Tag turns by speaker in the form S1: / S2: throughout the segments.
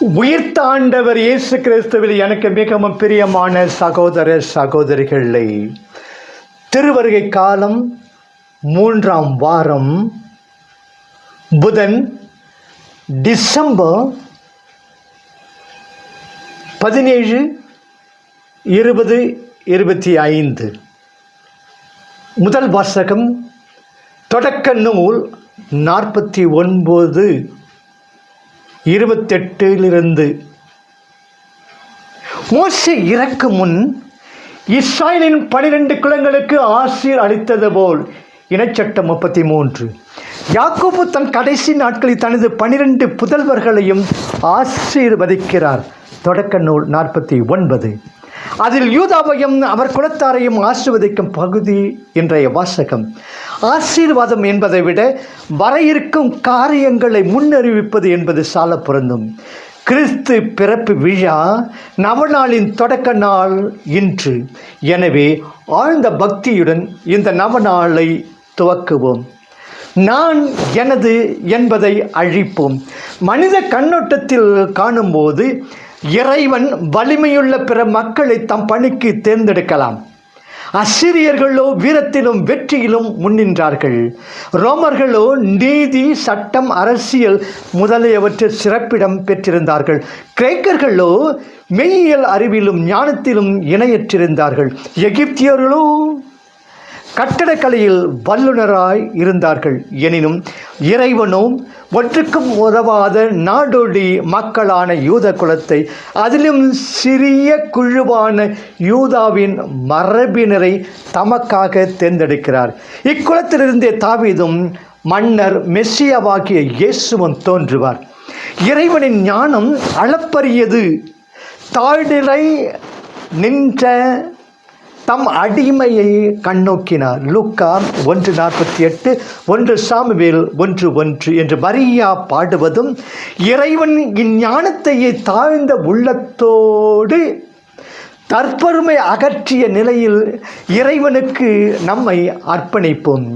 S1: உயிர்த்தாண்டவர் இயேசு கிறிஸ்துவில் எனக்கு மிகவும் பிரியமான சகோதர சகோதரிகளை திருவருகை காலம் மூன்றாம் வாரம் புதன் டிசம்பர் பதினேழு இருபது இருபத்தி ஐந்து. முதல் வாசகம் தொடக்க நூல் நாற்பத்தி ஒன்பது. இருபத்தெட்டிலிருந்து. மோசை இறக்கும் முன் இஸ்ராயலின் பனிரெண்டு குலங்களுக்கு ஆசீர் அளித்தது போல் இனச்சட்டம் முப்பத்தி மூன்று யாக்கோபு தன் கடைசி நாட்களில் தனது பனிரெண்டு புதல்வர்களையும் ஆசீர்வதிக்கிறார் தொடக்க நூல் நாற்பத்தி ஒன்பது. அதில் யூதாவையும் அவர் குலத்தாரையும் ஆசிர்வதிக்கும் பகுதி இன்றைய வாசகம். ஆசீர்வாதம் என்பதை விட வர இருக்கும் காரியங்களை முன்னறிவிப்பது என்பது சால பொருந்தும். கிறிஸ்து பிறப்பு விழா நவநாளின் தொடக்க நாள் இன்று. எனவே ஆழ்ந்த பக்தியுடன் இந்த நவநாளை துவக்குவோம். நான் எனது என்பதை அழிப்போம். மனித கண்ணோட்டத்தில் காணும்போது இறைவன் வலிமையுள்ள பிற மக்களை தம் பணிக்கு தேர்ந்தெடுக்கலாம். அசிரியர்களோ வீரத்திலும் வெற்றியிலும் முன்னின்றார்கள். ரோமர்களோ நீதி சட்டம் அரசியல் முதலியவற்றில் சிறப்பிடம் பெற்றிருந்தார்கள். கிரேக்கர்களோ மெய்யியல் அறிவிலும் ஞானத்திலும் இணையற்றிருந்தார்கள். எகிப்தியர்களோ கட்டடக்கலையில் வல்லுநராய் இருந்தார்கள். எனினும் இறைவனும் ஒன்றுக்கும் உதவாத நாடோடி மக்களான யூத குலத்தை அதிலும் சிறிய குழுவான யூதாவின் மரபினரை தமக்காக தேர்ந்தெடுக்கிறார். இக்குலத்திலிருந்தே தாவீதும் மன்னர் மெஸ்ஸியாவாகிய இயேசுவும் தோன்றுவார். இறைவனின் ஞானம் அளப்பரியது. தாழ்நிலை நின்ற தம் அடிமையை கண்ணோக்கினார். லூக்கா ஒன்று நாற்பத்தி எட்டு ஒன்று சாமுவேல் ஒன்று ஒன்று என்று மரியா பாடுவதும் இறைவன் இஞ்ஞானத்தையே தாழ்ந்த உள்ளத்தோடு தற்பொருமை அகற்றிய நிலையில் இறைவனுக்கு நம்மை அர்ப்பணிப்போம்.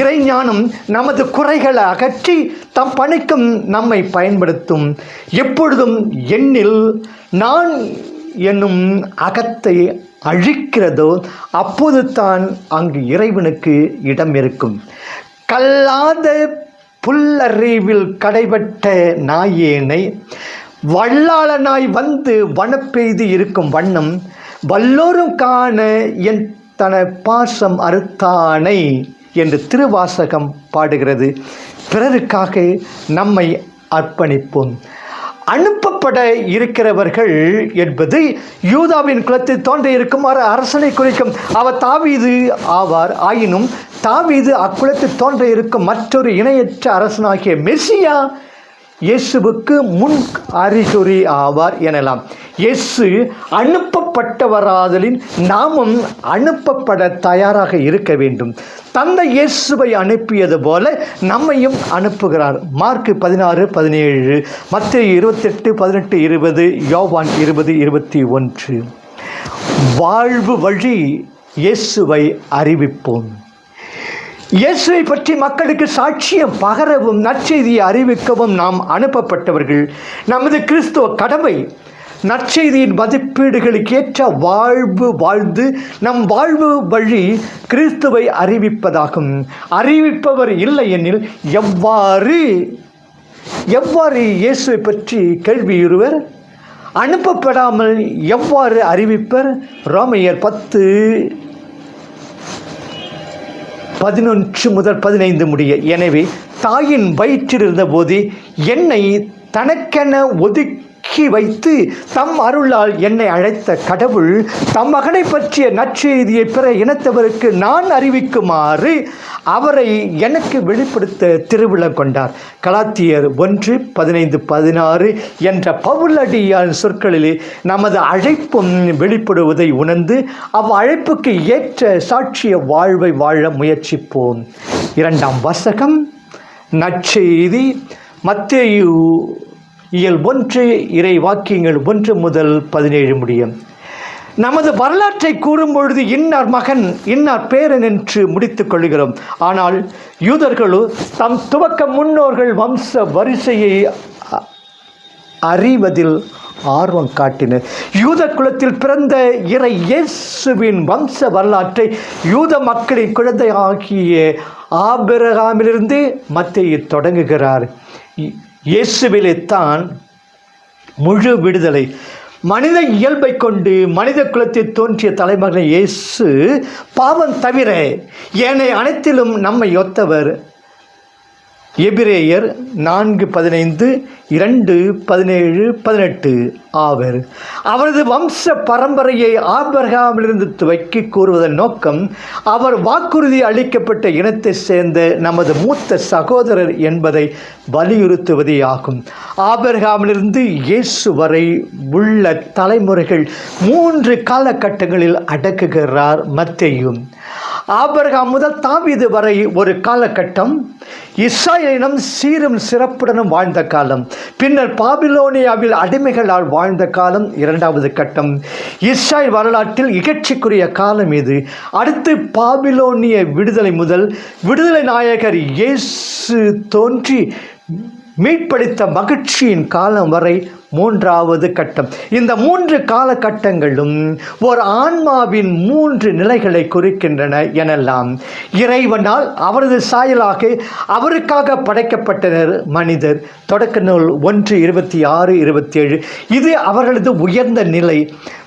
S1: இறைஞானம் நமது குறைகளை அகற்றி தம் பணிக்கும் நம்மை பயன்படுத்தும். எப்பொழுதும் எண்ணில் நான் என்னும் அகத்தை அழிக்கிறதோ அப்போது தான் அங்கு இறைவனுக்கு இடம் இருக்கும். கல்லாத புல்லறிவில் கடைபட்ட நாயேனை வல்லாளனாய் வந்து வனப்பெய்து இருக்கும் வண்ணம் வல்லோரும் காண என் தன பாசம் அறுத்தானை என்று திருவாசகம் பாடுகிறது. பிறருக்காக நம்மை அர்ப்பணிப்போம். அனுப்பப்பட இருக்கிறவர்கள் என்பது யூதாவின் குலத்தில் தோன்ற இருக்கும் அரசனை குறிக்கும். அவர் தாவீது ஆவார். ஆயினும் தாவீது அக்குலத்தில் தோன்ற இருக்கும் மற்றொரு இணையற்ற அரசனாகிய மெஸ்ஸியா இயேசுவுக்கு முன் அறிகுறி ஆவார் எனலாம். இயேசு அனுப்பப்பட்டவராதலின் நாமும் அனுப்பப்பட தயாராக இருக்க வேண்டும். தந்தை இயேசுவை அனுப்பியது போல நம்மையும் அனுப்புகிறார். மார்க் பதினாறு பதினேழு மத்திய இருபத்தெட்டு பதினெட்டு இருபது யோவான் இருபது இருபத்தி ஒன்று. வாழ்வு வழி இயேசுவை அறிவிப்போம். இயேசுவை பற்றி மக்களுக்கு சாட்சியம் பகரவும் நற்செய்தியை அறிவிக்கவும் நாம் அனுப்பப்பட்டவர்கள். நமது கிறிஸ்துவ கடமை நற்செய்தியின் மதிப்பீடுகளுக்கு ஏற்ற வாழ்வு வாழ்ந்து நம் வாழ்வு வழி கிறிஸ்துவை அறிவிப்பதாகும். அறிவிப்பவர் இல்லை எனில் எவ்வாறு? எவ்வாறு இயேசுவை பற்றி கேள்வியுறுவர் அனுப்பப்படாமல் எவ்வாறு அறிவிப்பர்? ரோமையர் பத்து பதினொன்று முதல் பதினைந்து முடிய. எனவே தாயின் வயிற்றில் இருந்தபோது என்னை தனக்கென ஒதுக்கி வைத்து தம் அருளால் என்னை அழைத்த கடவுள் தம் மகனை பற்றிய நற்செய்தியை பிற இனத்தவருக்கு நான் அறிவிக்குமாறு அவரை எனக்கு வெளிப்படுத்த திருவிழா கொண்டார். கலாத்தியர் ஒன்று பதினைந்து பதினாறு என்ற பவுலடியான் சொற்களிலே நமது அழைப்பும் வெளிப்படுவதை உணர்ந்து அவ் அழைப்புக்கு ஏற்ற சாட்சிய வாழ்வை வாழ முயற்சிப்போம். இரண்டாம் வசகம் நற்செய்தி மத்தேயு இயல் ஒன்று இறை வாக்கியங்கள் ஒன்று முதல் பதினேழு முடியும். நமது வரலாற்றை கூறும்பொழுது இன்னார் மகன் இன்னார் பேரன் என்று முடித்துக் கொள்கிறோம். ஆனால் யூதர்களோ தம் துவக்க முன்னோர்கள் வம்ச வரிசையை அ- அறிவதில் ஆர்வம் காட்டினர். யூத குலத்தில் பிறந்த இறை இயேசுவின் வம்ச வரலாற்றை யூத மக்களின் குழந்தை ஆகிய ஆபிரகாமிலிருந்து மத்திய தொடங்குகிறார். இயேசுவிலே தான் முழு விடுதலை. மனித இயல்பை கொண்டு மனித குலத்தில் தோன்றிய தலைமகன் இயேசு பாவம் தவிர ஏனைய அனைத்திலும் நம்மை ஒத்தவர். எபிரேயர் நான்கு பதினைந்து இரண்டு பதினேழு பதினெட்டு. ஆவர். அவரது வம்ச பரம்பரையை ஆபர்காமிலிருந்து துவக்கி கூறுவதன் நோக்கம் அவர் வாக்குறுதி அளிக்கப்பட்ட இனத்தைச் சேர்ந்த நமது மூத்த சகோதரர் என்பதை வலியுறுத்துவதே ஆகும் ஆபர்காமிலிருந்து இயேசு வரை உள்ள தலைமுறைகள் மூன்று காலகட்டங்களில் அடக்குகிறார் மத்தையும். ஆபிரகாம் முதல் தாவிது வரை ஒரு காலகட்டம். இஸ்ராயலினம் சீரும் சிறப்புடனும் வாழ்ந்த காலம். பின்னர் பாபிலோனியாவில் அடிமைகளால் வாழ்ந்த காலம் இரண்டாவது கட்டம். இஸ்ராயல் வரலாற்றில் இகழ்ச்சிக்குரிய காலம் இது. அடுத்து பாபிலோனிய விடுதலை முதல் விடுதலை நாயகர் இயேசு தோன்றி மீட்பளித்த மகிழ்ச்சியின் காலம் வரை மூன்றாவது கட்டம். இந்த மூன்று காலகட்டங்களும் ஒரு ஆன்மாவின் மூன்று நிலைகளை குறிக்கின்றன எனலாம். இறைவனால் அவரது சாயலாக அவருக்காக படைக்கப்பட்டனர் மனிதர். தொடக்க நூல் ஒன்று இருபத்தி ஆறு இருபத்தி ஏழு. இது அவர்களது உயர்ந்த நிலை.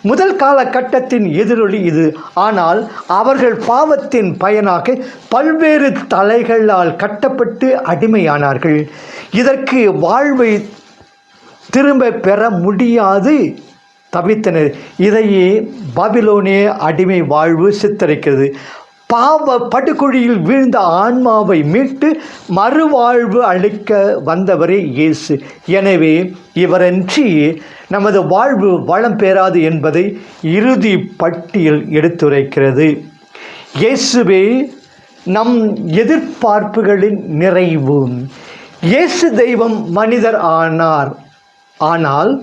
S1: முதல் காலகட்டத்தின் எதிரொலி இது. ஆனால் அவர்கள் பாவத்தின் பயனாக பல்வேறு தலைகளால் கட்டப்பட்டு அடிமையானார்கள். இதற்கு வாழ்வை திரும்ப பெற முடியாது. தவித்தனர். இதையே பாபிலோனிய அடிமை வாழ்வு சித்தரிக்கிறது. பாவ படுகொழியில் வீழ்ந்த ஆன்மாவை மீட்டு மறுவாழ்வு அளிக்க வந்தவரே இயேசு. எனவே இவரன்றி நமது வாழ்வு வளம் பெறாது என்பதை இறுதி பட்டியல் எடுத்துரைக்கிறது. இயேசுவே நம் எதிர்பார்ப்புகளின் நிறைவு. இயேசு தெய்வம் மனிதர் ஆனார். ஆனால்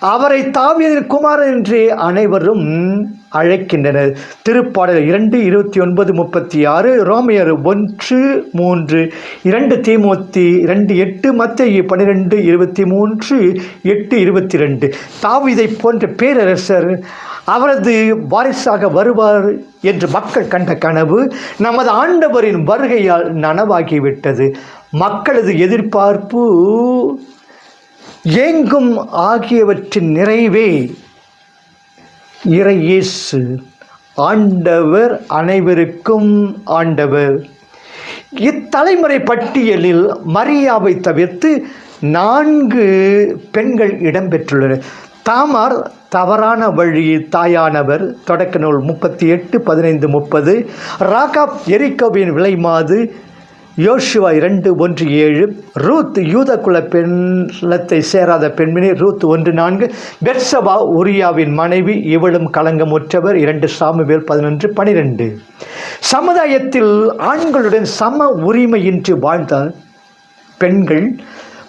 S1: அவரை தாவியதில் குமாரன் என்று அனைவரும் அழைக்கின்றனர். திருப்பாடல் இரண்டு இருபத்தி ஒன்பது முப்பத்தி ஆறு ரோமையர் ஒன்று மூன்று இரண்டு தீமூத்தி இரண்டு எட்டு மத்திய பன்னிரெண்டு இருபத்தி மூன்று எட்டு இருபத்தி ரெண்டு தாவிதை போன்ற பேரரசர் அவரது வாரிசாக வருவார் என்று மக்கள் கண்ட கனவு நமது ஆண்டவரின் வருகையால் நனவாகிவிட்டது. மக்களது எதிர்பார்ப்பு ஏங்கும் ஆகியவற்றின் நிறைவே இறை இயேசு ஆண்டவர் அனைவருக்கும் ஆண்டவர். இத்தலைமுறை பட்டியலில் மரியாவை தவிர்த்து நான்கு பெண்கள் இடம்பெற்றுள்ளனர் தாமார் தவறான வழி தாயானவர் தொடக்க நூல் முப்பத்தி எட்டு பதினைந்து முப்பது. ராகாப் எரிக்கோவின் விலைமாது யோசுவா இரண்டு ஒன்று ஏழு. ரூத் யூத குல பெண்ணத்தை சேராத பெண்மணி ரூத் ஒன்று நான்கு. பெர்சபா உரியாவின் மனைவி இவளும் களங்கமுற்றவர். இரண்டு சாமுவேல் பதினொன்று பனிரெண்டு. சமுதாயத்தில் ஆண்களுடன் சம உரிமையின்றி வாழ்ந்தால் பெண்கள்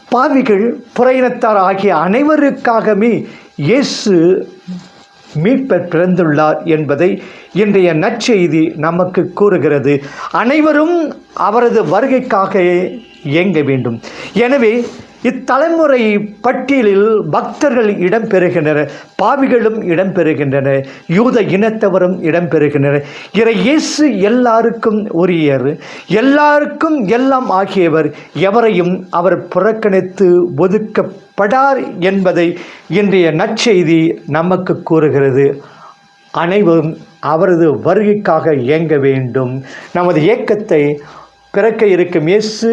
S1: பாவிகள் புறையினத்தார் ஆகிய அனைவருக்காகவே இயேசு மீட்பர் பிறந்துள்ளார் என்பதை இன்றைய நற்செய்தி நமக்கு கூறுகிறது. அனைவரும் அவரது வருகைக்காக இயங்க வேண்டும். எனவே இத்தலைமுறை பட்டியலில் பக்தர்கள் இடம்பெறுகின்றனர் பாவிகளும் இடம்பெறுகின்றனர் யூத இனத்தவரும் இடம்பெறுகின்றனர் இறை இயேசு எல்லாருக்கும் உரியர் எல்லாருக்கும் எல்லாம் ஆகியவர் எவரையும் அவர் புறக்கணித்து ஒதுக்கப்படார் என்பதை இன்றைய நற்செய்தி நமக்கு கூறுகிறது. அனைவரும் அவரது வருகைக்காக இயங்க வேண்டும். நமது இயக்கத்தை பிறக்க இருக்கும் இயேசு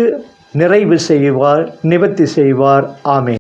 S1: நிறைவு செய்வார் நிவர்த்தி செய்வார். ஆமே